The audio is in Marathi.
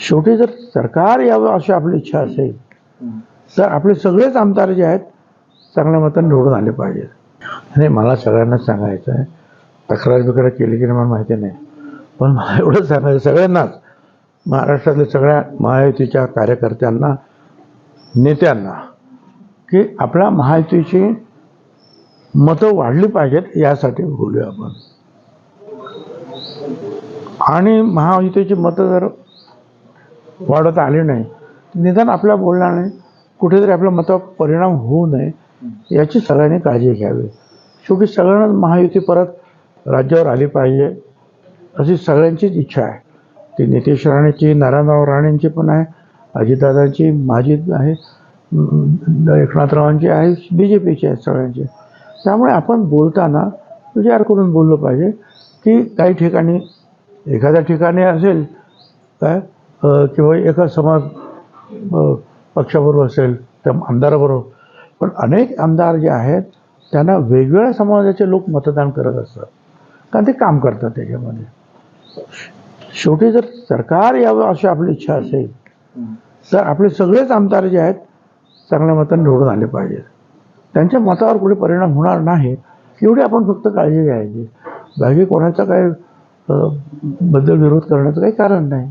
शेवटी जर सरकार यावं अशी आपली इच्छा असेल तर आपले सगळेच आमदार जे आहेत चांगल्या मताने निवडून आले पाहिजेत आणि मला सगळ्यांनाच सांगायचं आहे तक्रार बिक्रार केली की नाही मला माहिती नाही. पण मला एवढंच सांगायचं सगळ्यांनाच महाराष्ट्रातल्या सगळ्या महायुतीच्या कार्यकर्त्यांना नेत्यांना की आपल्या महायुतीची मतं वाढली पाहिजेत यासाठी बोलूया आपण. आणि महायुतीची मतं जर वाढत आली नाही. निदान आपल्या बोलण्याने कुठेतरी आपल्या मतावर परिणाम होऊ नये याची सगळ्यांनी काळजी घ्यावी. शेवटी सगळ्यांना महायुती परत राज्यावर आली पाहिजे अशी सगळ्यांचीच इच्छा आहे. ती नितेश राणेची नारायणराव राणेंची पण आहे अजितदादांची माझी आहे एकनाथरावांची आहे बी जे पीची आहे सगळ्यांची. त्यामुळे आपण बोलताना विचार करून बोललो पाहिजे की काही ठिकाणी एखाद्या ठिकाणी असेल काय किंवा एका समाज पक्षाबरोबर असेल त्या आमदाराबरोबर. पण अनेक आमदार जे आहेत त्यांना वेगवेगळ्या समाजाचे लोक मतदान करत असतात. कारण ते काम करतात त्याच्यामध्ये. शेवटी जर सरकार यावं अशी आपली इच्छा असेल तर आपले सगळेच आमदार जे आहेत चांगल्या मताने निवडून आले पाहिजेत. त्यांच्या मतावर कुठे परिणाम होणार नाही एवढी आपण फक्त काळजी घ्यायची. बाकी कोणाचा काय बद्दल विरोध करण्याचं काही कारण नाही.